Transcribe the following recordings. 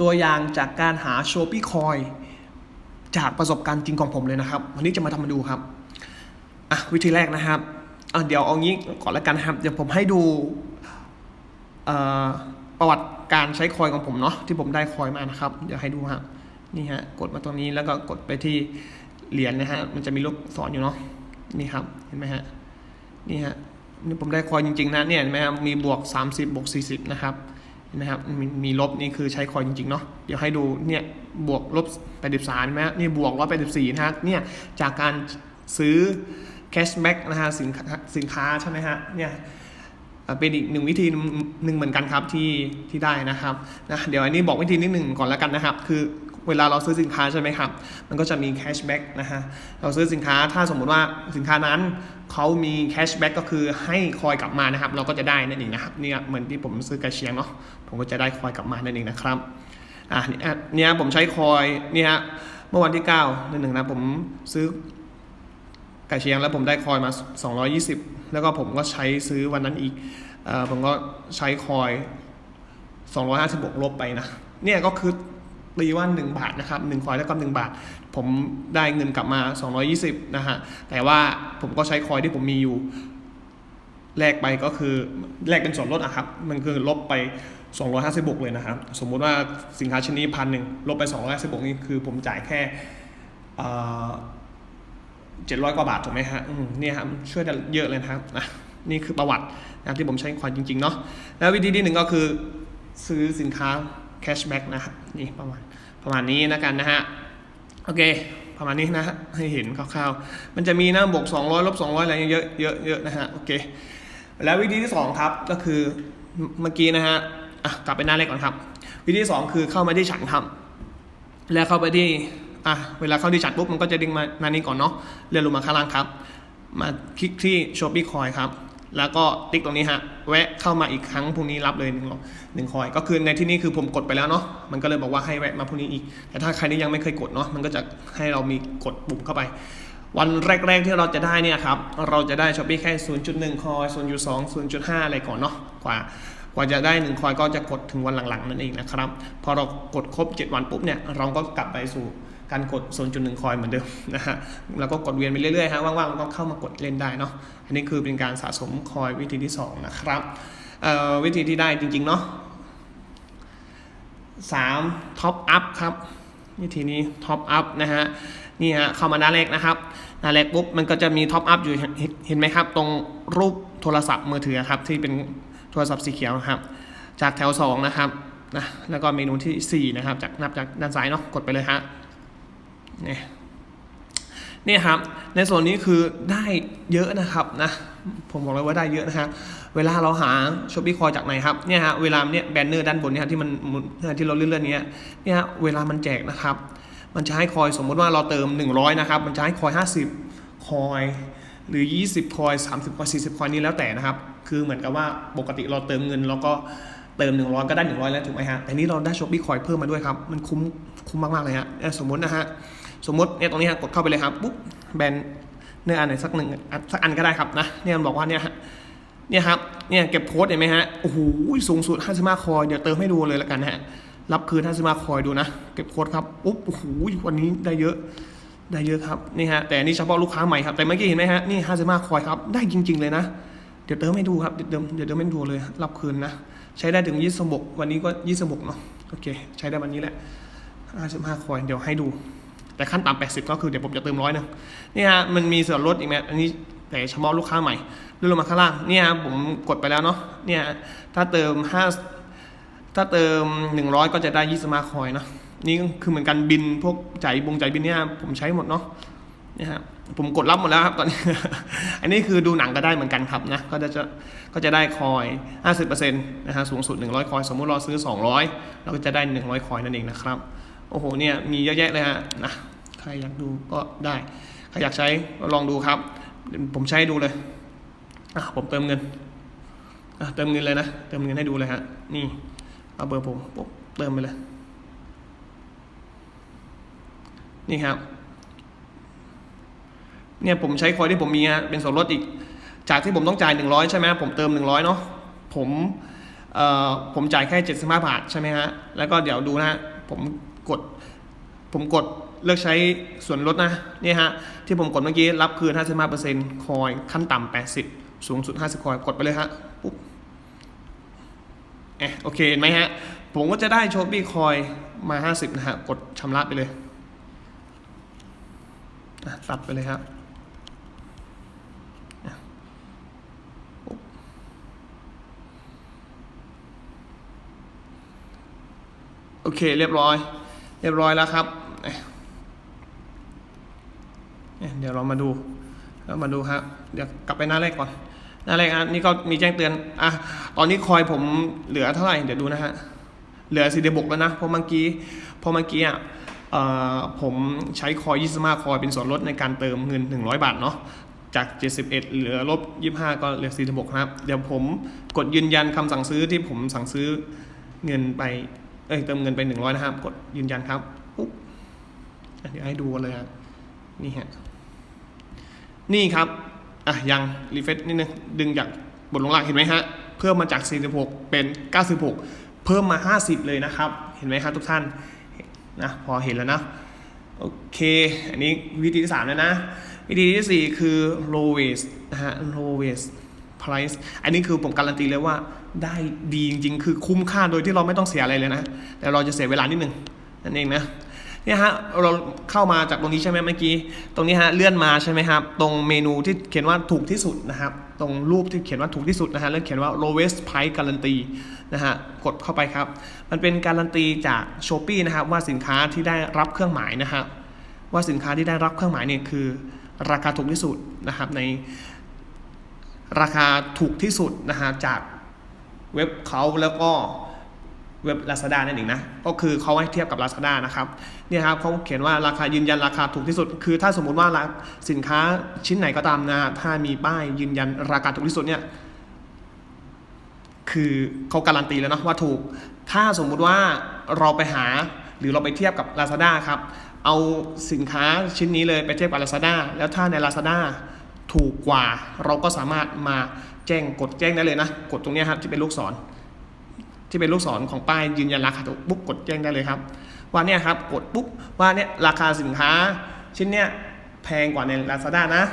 ตัวอย่างจากการหาโชปี้คอยจากประสบการณ์จริงของผมเลยนะครับ วันนี้จะมาทำมาดูครับอะวิธีแรกนะครับอะเดี๋ยวเอางี้ก่อนแล้วกันครับ เดี๋ยวผมให้ดูประวัติการใช้คอยของผมเนาะที่ผมได้คอยมานะครับ เดี๋ยวให้ดูครับนี่ฮะกดมาตรงนี้แล้วก็กดไปที่เหรียญนะฮะมันจะมีลูกศรอยู่เนาะนี่ครับเห็นไหมฮะนี่ฮะนี่ผมได้คอยจริงๆนะเนี่ยเห็นไหมครับมีบวก 30บวก40 นะครับ นไหมครับมีมีลบนี่คือใช้คอยจริงๆเนาะเดี๋ยวให้ดูเนี่ยบวกลบ83เห็นไหมฮะนี่บวก184นะฮะเนี่ยจากการซื้อแคชแบ็กนะฮะสินค้าสินค้าใช่ไหมฮะเนี่ยเป็นอีกหนึ่งวิธีหนึ่งเหมือนกันครับที่ที่ได้นะครับนะเดี๋ยวอันนี้บอกวิธีนิดหนึ่งก่อนแล้วกันนะครับ คือเวลาเราซื้อสินค้าใช่ไหมครับ มันก็จะมีแคชแบ็กนะฮะเราซื้อสินค้าถ้าสมมุติว่าสินค้านั้น เขามีแคชแบ็กก็คือให้คอยกลับมานะครับ เราก็จะได้นั่นเองนะครับเนี่ยเหมือนที่ผมซื้อกระเชียงเนาะผมก็จะได้คอยกลับมานั่นเองนะครับอะเนี่ยผมใช้คอยเนี่ยฮะเมื่อวันที่9เดือนหนึ่งนะผมซื้อไก่เชียงแล้วผมได้คอยมา 220 แล้วก็ผมก็ใช้ซื้อวันนั้นอีกอผมก็ใช้คอย 250บวกลบไปนะเนี่ยก็คือ ตีว่า 1 บาทนะครับ1คอยแล้วก็1บาท ผมได้เงินกลับมา 220 นะฮะ แต่ว่าผมก็ใช้คอยที่ผมมีอยู่แลกไปก็คือแลกเป็นส่วนลดอะครับ มันคือลบไป 250บวกเลยนะครับ สมมุติว่าสินค้าชิ้นนี้พันหนึ่งลบไป 250บวกนี่คือผมจ่ายแค่เจ็ดร้อยกว่าบาทถูกไหมฮะเนี่ยครับช่วยได้เยอะเลยนะครับนะนี่คือประวัตินะที่ผมใช้คอยจริงๆเนาะแล้ววิธีที่หนึ่งก็คือซื้อสินค้าแคชแบ็กนะครับนี่ประมาณ ประมาณนี้นะกันนะฮะโอเค ประมาณนี้นะฮะให้เห็นคร่าวๆ มันจะมีนะบวก200ลบ200 อะไรเยอะเยอะเยอะนะฮะโอเค แล้ววิธีที่สองครับก็คือเมื่อกี้นะฮะอะกลับไปหน้าแรกก่อนครับ วิธีที่สองคือเข้ามาที่ฉันครับแล้วเข้าไปที่อะเวลาเข้าที่ฉันปุ๊บมันก็จะดึงมาหน้านี้ก่อนเนาะเลื่อนลงมาข้างล่างครับ มาคลิกที่ Shopee Coin ครับ แล้วก็ติ๊กตรงนี้ฮะ แวะเข้ามาอีกครั้งพรุ่งนี้รับเลยหนึ่งหนึ่งคอยก็คือในที่นี้คือผมกดไปแล้วเนาะมันก็เลยบอกว่าให้แวะมาพรุ่งนี้อีก แต่ถ้าใครที่ยังไม่เคยกดเนาะมันก็จะให้เรามีกดปุ่มเข้าไป วันแรก ๆ ที่เราจะได้เนี่ยครับเราจะได้ Shopee แค่ 0.1 คอย0.2 0.5 อะไรก่อนเนาะกว่ากว่าจะได้1คอยก็จะกดถึงวันหลังๆนั่นเองนะครับ พอเรากดครบ 7 วันปุ๊บเนี่ยเราก็กลับไปสู่ การกด 0.1 คอยเหมือนเดิมนะฮะแล้วก็กดเวียนไปเรื่อยๆฮะว่างๆเราก็เข้ามากดเล่นได้เนาะอันนี้คือเป็นการสะสมคอยวิธีที่สองนะครับเอ่อวิธีที่ได้จริงๆเนาะสามท็อปอัพครับวิธีนี้ท็อปอัพนะฮะนี่ฮะเข้ามาหน้าแรกนะครับหน้าแรกปุ๊บมันก็จะมีท็อปอัพอยู่เห็นไหมครับ ตรงรูปโทรศัพท์มือถือครับที่เป็นโทรศัพท์สีเขียวครับ จากแถว 2 นะครับนะแล้วก็เมนูทีสี่4 นะครับ จากนับจากด้านซ้ายเนาะกดไปเลยฮะ นี่นี่ครับ ในส่วนนี้คือได้เยอะนะครับนะ ผมบอกเลยว่าได้เยอะนะฮะ เวลาเราหาช้อปปี้คอยจากไหนครับ เนี่ยฮะ เวลาเนี่ยแบนเนอร์ด้านบนเนี่ยที่มันที่เราเลื่อนๆเนี้ย เนี่ยฮะเวลามันแจกนะครับ มันจะให้คอยสมมุติว่าเราเติม 100 นะครับ มันจะให้คอย 50 คอย หรือ 20 คอย 30 คอย 40 คอยนี้แล้วแต่นะครับ คือเหมือนกับว่าปกติเราเติมเงินแล้วก็เติม 100 ก็ได้ 100 แล้วถูกไหมฮะแต่นี้เราได้ช็อปปี้คอยเพิ่มมาด้วยครับ มันคุ้มคุ้มมากๆเลยฮะ สมมตินะฮะ สมมติเนี่ยตรงนี้ฮะกดเข้าไปเลยครับปุ๊บแบนเนื้ออันไหนสักหนึ่งสักอันก็ได้ครับนะเนี่ยมันบอกว่าเนี่ยเนี่ยครับเนี่ยเก็บโค้ดเห็นไหมฮะโอ้โหสูงสุด55คอยเดี๋ยวเติมให้ดูเลยล้วกันฮะรับคืน55คอยดูนะเก็บโค้ดครับปุ๊บโอ้โหวันนี้ได้เยอะได้เยอะครับนี่ฮะแต่นี่เฉพาะลูกค้าใหม่ครับแต่เมื่อกี้เห็นไหมฮะนี่55คอยครับได้จริง ๆเลยนะเดี๋ยวเติมให้ดูครับเดี๋ยวเติมเดี๋ยวเติมให้ดูเลยรับคืนนะใช้ได้ถึงยี่สิบกวันนี้ก็ยี่สิบกเนาะโอเค ใช้ได้วันนี้แหละ55คอยเดี๋ยวให้ดู แต่ขั้นต่ำ80 ก็คือเดี๋ยวผมจะเติมร้อยหนึงเนี่ฮะมันมีส่วนลดอีกไหมอันนี้แต่เฉพาะลูกค้าใหม่เลื่อนลงมาข้างล่างเนี่ยฮะผมกดไปแล้วเนาะเนี่ยถ้าเติม 5 ถ้าเติม 100 ก็จะได้25คอยเนาะนี่คือเหมือนกันบินพวกจ่ายบงจ่ายบินเนี่ยผมใช้หมดเนาะเนี่ยฮะผมกดรับหมดแล้วครับตอนนี้ อันนี้คือดูหนังก็ได้เหมือนกันครับนะก็จะก็จะได้คอย 50%นะฮะสูงสุด 100 คอย สมมุติเราซื้อ 200 เราก็จะได้ 100 คอยนั่นเองนะครับ โอ้โหเนี่ยมีเยอะแยะเลยฮะนะ รอยากดูก็ได้ ใครอยากใช้ก็ลองดูครับ ผมใช้ดูเลยอะผมเติมเงินอะเติมเงินเลยนะ เติมเงินให้ดูเลยฮะ นี่เอาเบอร์ผมปุ๊บเติมไปเลย นี่ครับ เนี่ยผมใช้คอยที่ผมมีฮะ เป็นส่วนลดอีก จากที่ผมต้องจ่าย 100 ใช่ไหมผมเติม 100 เนาะ ผมผมจ่ายแค่ 75 บาทใช่ไหมฮะ แล้วก็เดี๋ยวดูนะฮะผมกด ผมกด เลือกใช้ส่วนลดนะเนี่ยฮะที่ผมกดเมื่อกี้รับคืน 55%คอยขั้นต่ำ80 สูงสุด 50 คอยกดไปเลยฮะปุ๊บเอะโอเคเห็นไหมฮะ ผมก็จะได้โชบี้คอยมา 50 นะฮะ กดชำระไปเลยอะตัดไปเลยครับโอเคเรียบร้อย เรียบร้อยแล้วครับเอ๊ะเนี่ยเดี๋ยวเรามาดูเรามาดูครับเดี๋ยวกลับไปหน้าแรกก่อน หน้าแรกอะนี่ก็มีแจ้งเตือนอะตอนนี้คอยผมเหลือเท่าไหร่เดี๋ยวดูนะฮะเหลือสี่เดบกแล้วนะเพราะเมื่อกี้เพราะเมื่อกี้อะผมใช้คอย25คอยเป็นส่วนลดในการเติมเงิน 100 บาทเนาะจาก 71 เหลือลบ 25 ก็เหลือ 46 ครับ เดี๋ยวผมกดยืนยันคำสั่งซื้อที่ผมสั่งซื้อเงินไป เอ้ย เติมเงินไป 100 นะครับ กดยืนยันครับ ปุ๊บเดี๋ยวให้ดูกันเลยครับ นี่ฮะ นี่ครับอะยังรีเฟซนิดนึงดึงจากบทลงล่างเห็นไหมฮะเพิ่มมาจาก 46 เป็น 96 เพิ่มมา 50 เลยนะครับ เห็นไหมครับทุกท่านนะพอเห็นแล้วนะโอเค อันนี้วิธีที่ 3 แล้วนะ วิธีที่ 4 คือ lowest นะฮะ lowest price อันนี้คือผมการันตีเลยว่าได้ดีจริง ๆ คือคุ้มค่าโดยที่เราไม่ต้องเสียอะไรเลยนะ แต่เราจะเสียเวลานิดนึงนั่นเองนะ เนี่ยฮะเราเข้ามาจากตรงนี้ใช่ไหมเมื่อกี้ ตรงนี้ฮะเลื่อนมาใช่ไหมครับ ตรงเมนูที่เขียนว่าถูกที่สุดนะครับ ตรงรูปที่เขียนว่าถูกที่สุดนะฮะแล้วเขียนว่า lowest price guarantee นะฮะกดเข้าไปครับ มันเป็นการันตีจาก s h o p e e นะครับว่าสินค้าที่ได้รับเครื่องหมายนะครับว่าสินค้าที่ได้รับเครื่องหมายเนี่ยคือราคาถูกที่สุดนะครับในราคาถูกที่สุดนะฮะจากเว็บเขาแล้วก็ เว็บ Lazada นั่นเองนะ ก็คือเขาให้เทียบกับ Lazada นะครับเนี่ยครับเขาเขียนว่าราคายืนยันราคาถูกที่สุด คือถ้าสมมุติว่าสินค้าชิ้นไหนก็ตามนะถ้ามีป้ายยืนยันราคาถูกที่สุดเนี่ยคือเขาการันตีแล้วเนาะว่าถูก ถ้าสมมุติว่าเราไปหาหรือเราไปเทียบกับ Lazada ครับ เอาสินค้าชิ้นนี้เลยไปเทียบกับ Lazada แล้วถ้าใน Lazada ถูกกว่า เราก็สามารถมาแจ้งกดแจ้งได้เลยนะ กดตรงนี้ครับที่เป็นลูกศร ที่เป็นลูกศรของป้ายยืนยันราคาถูกปุ๊บกดแจ้งได้เลยครับ ว่าเนี่ยครับกดปุ๊บว่าเนี่ยราคาสินค้า ชิ้นเนี้ยแพงกว่าใน Lazada นะ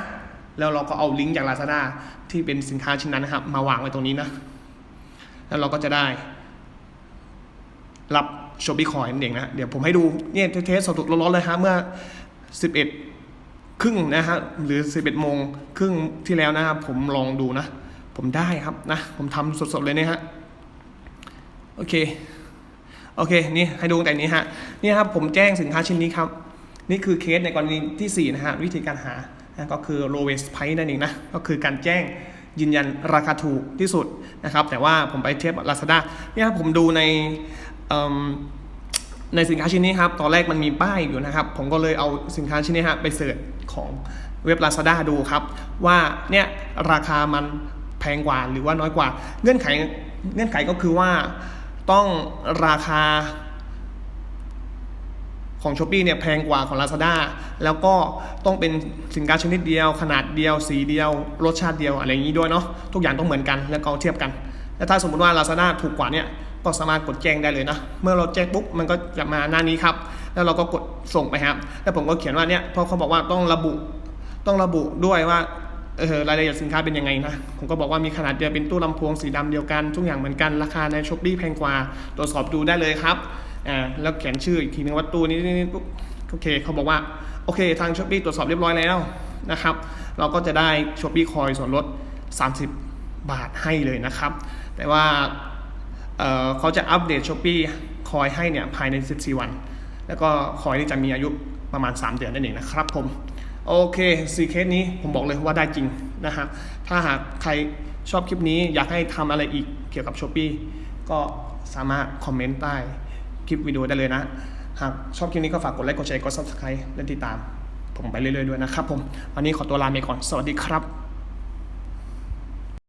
แล้วเราก็เอาลิงก์จาก Lazada ที่เป็นสินค้าชิ้นนั้นนะครับ มาวางไว้ตรงนี้นะ แล้วเราก็จะได้ รับโชบิคอยนั่นเองนะเดี๋ยวผมให้ดูเนี่ยเทสสดๆร้อนๆเลยครับเมื่อ 11 ครึ่งนะฮะหรือ 11 โมงครึ่งที่แล้วนะครับผมลองดูนะ ผมได้ครับนะ ผมทำสดๆเลยเนี่ยฮะ โอเค โอเค นี่ให้ดูตั้งแต่นี้ฮะ นี่ครับผมแจ้งสินค้าชิ้นนี้ครับ นี่คือเคสในกรณีที่ 4 นะฮะ วิธีการหานะก็คือ lowest price นั่นเองนะ ก็คือการแจ้งยืนยันราคาถูกที่สุดนะครับ แต่ว่าผมไปเทียบ Lazada เนี่ยครับผมดูในในสินค้าชิ้นนี้ครับ ตอนแรกมันมีป้ายอยู่นะครับ ผมก็เลยเอาสินค้าชิ้นนี้ฮะไปเสิร์ชของเว็บ Lazada ดูครับ ว่าเนี่ยราคามันแพงกว่าหรือว่าน้อยกว่า เงื่อนไขเงื่อนไขก็คือว่า ต้องราคาของ s h อ p e e เนี่ยแพงกว่าของ Lazada แล้วก็ต้องเป็นสินค้าชนิดเดียว ขนาดเดียว สีเดียว รสชาติเดียวอะไรอย่างนี้ด้วยเนาะทุกอย่างต้องเหมือนกันแล้วก็เทียบกัน แล้วถ้าสมมติว่า Lazada ถูกกว่าเนี่ยก็สามารถกดแจ้งได้เลยนะ เมื่อเราแจ้งปุ๊บมันก็จะมาหน้านี้ครับ แล้วเราก็กดส่งไปครับ แล้วผมก็เขียนว่าเนี่ยเพราะเขาบอกว่าต้องระบุต้องระบุด้วยว่า เออรายละเอียดสินค้าเป็นยังไงนะ ผมก็บอกว่ามีขนาดเดียวเป็นตู้ลำโพงสีดำเดียวกัน ทุกอย่างเหมือนกัน ราคาในช้อปปี้แพงกว่า ตรวจสอบดูได้เลยครับ อ่า แล้วเขียนชื่ออีกทีนึงว่าตู้นี้นี่ปุ๊บโอเค เขาบอกว่า โอเค ทางช้อปปี้ตรวจสอบเรียบร้อยแล้วนะครับ เราก็จะได้ช้อปปี้คอยส่วนลด 30 บาทให้เลยนะครับ แต่ว่าเเขาจะอัปเดตช้อปปี้คอยให้เนี่ยภายใน 14 วัน แล้วก็คอยนี่จะมีอายุประมาณ 3 เดือนนั่นเองนะครับผม โอเคสี่เคสนี้ผมบอกเลยว่าได้จริงนะฮะถ้าหากใครชอบคลิปนี้อยากให้ทำอะไรอีกเกี่ยวกับช้อปปี้ก็สามารถคอมเมนต์ใต้คลิปวิดีโอได้เลยนะ หากชอบคลิปนี้ก็ฝากกดไลค์กดแชร์กด subscribe และติดตาม ผมไปเรื่อยๆด้วยนะครับผม วันนี้ขอตัวลาไปก่อน สวัสดีครับ